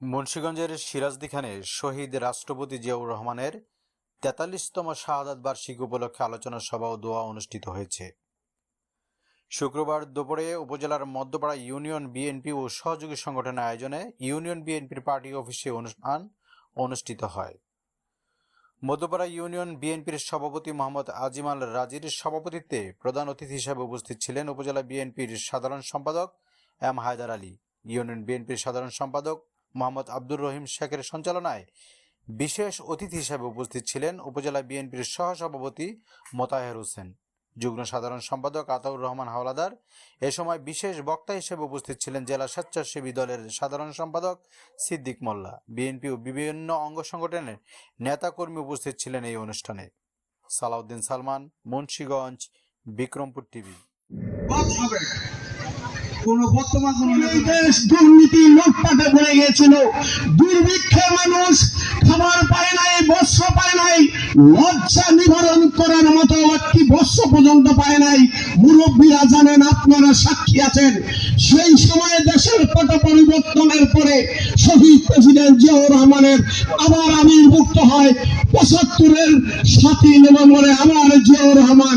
মুন্সিগঞ্জের সিরাজদি খানে শহীদ রাষ্ট্রপতি জিয়াউর রহমানের তেতাল্লিশতম শাহাদাত বার্ষিকী উপলক্ষে আলোচনা সভা ও দোয়া অনুষ্ঠিত হয়েছে। শুক্রবার দুপুরে উপজেলার মধ্যপাড়া ইউনিয়ন বিএনপি ও সহযোগী সংগঠনের আয়োজনে ইউনিয়ন বিএনপির পার্টি অফিসে অনুষ্ঠান অনুষ্ঠিত হয়। মধ্যপাড়া ইউনিয়ন বিএনপির সভাপতি মোহাম্মদ আজিমাল রাজির সভাপতিত্বে প্রধান অতিথি হিসেবে উপস্থিত ছিলেন উপজেলা বিএনপির সাধারণ সম্পাদক এম হায়দার আলী, ইউনিয়ন বিএনপির সাধারণ সম্পাদক মোহাম্মদ আব্দুর রহিম শেখের সঞ্চালনায় বিশেষ অতিথি হিসেবে উপস্থিত ছিলেন উপজেলা বিএনপির সহসভাপতি মোতাহের হোসেন। যুগ্ম সাধারণ সম্পাদক আতাউর রহমান হাওলাদার এ সময় বিশেষ বক্তা হিসেবে উপস্থিত ছিলেন জেলা স্বেচ্ছাসেবী দলের সাধারণ সম্পাদক সিদ্দিক মোল্লা। বিএনপি ও বিভিন্ন অঙ্গ সংগঠনের নেতাকর্মী উপস্থিত ছিলেন এই অনুষ্ঠানে। সালাউদ্দিন সালমান, মুন্সীগঞ্জ, বিক্রমপুর টিভি। এই দেশ দুর্নীতি লুটপাটে ভরে গিয়েছিল। দুর্ভিক্ষে মানুষ খাবার পায় নাই বস্ত্র পায় নাই লজ্জা নিবারণ করার মতো একটি বস্ত্র পর্যন্ত পায় নাই। মুরব্বীরা জানেন আপনারা সাক্ষী আছেন। সেই সময়ে দেশের পট পরিবর্তনের পরে শহীদ প্রেসিডেন্ট জিয়াউর রহমানের আবার আবির্ভুক্ত হয় পঁচাত্তরের সাতই নভেম্বরে আবার জিয়াউর রহমান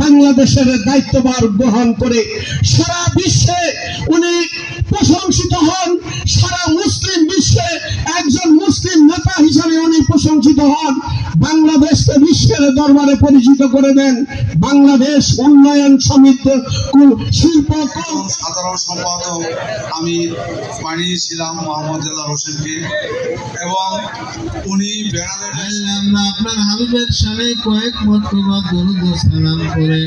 বাংলাদেশের দায়িত্বভার গ্রহণ করে সারা বিশ্বে উনি প্রশংসিত হন। সারা মুসলিম বিশ্বে একজন মুসলিম নেতা হিসাবে উনি প্রশংসিত হন। বাংলাদেশকে বিশ্বের দরবারে পরিচিত করে দেন বাংলাদেশ উন্নয়ন সমিতি শিল্প সাধারণ সম্পাদক আমি বানিয়েছিলাম মোহাম্মদ এল্লা হোসেনকে এবং উনি আল্লাহ আমরা আপনার হাবিবের সামনে কয়েক মর্তবা দরুদ সালাম করে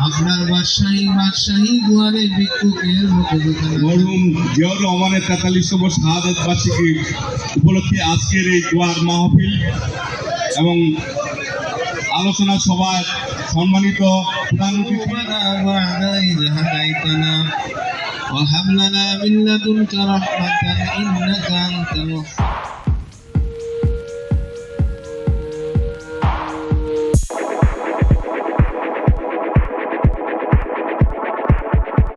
আপনার বাদশাহী বাদশাহী দুয়ারে ভিক্ষুকের মতো মরহুম জিয়াউর রহমানের তেতাল্লিশতম শাহাদত বার্ষিকী উপলক্ষে আজকের এই দোয়ার মাহফিল এবং আলোচনা সভায় সম্মানিত প্রধান অতিথি ربنا بعد إذ هديتنا وهب لنا من لدنك رحمة إنك أنت الوهاب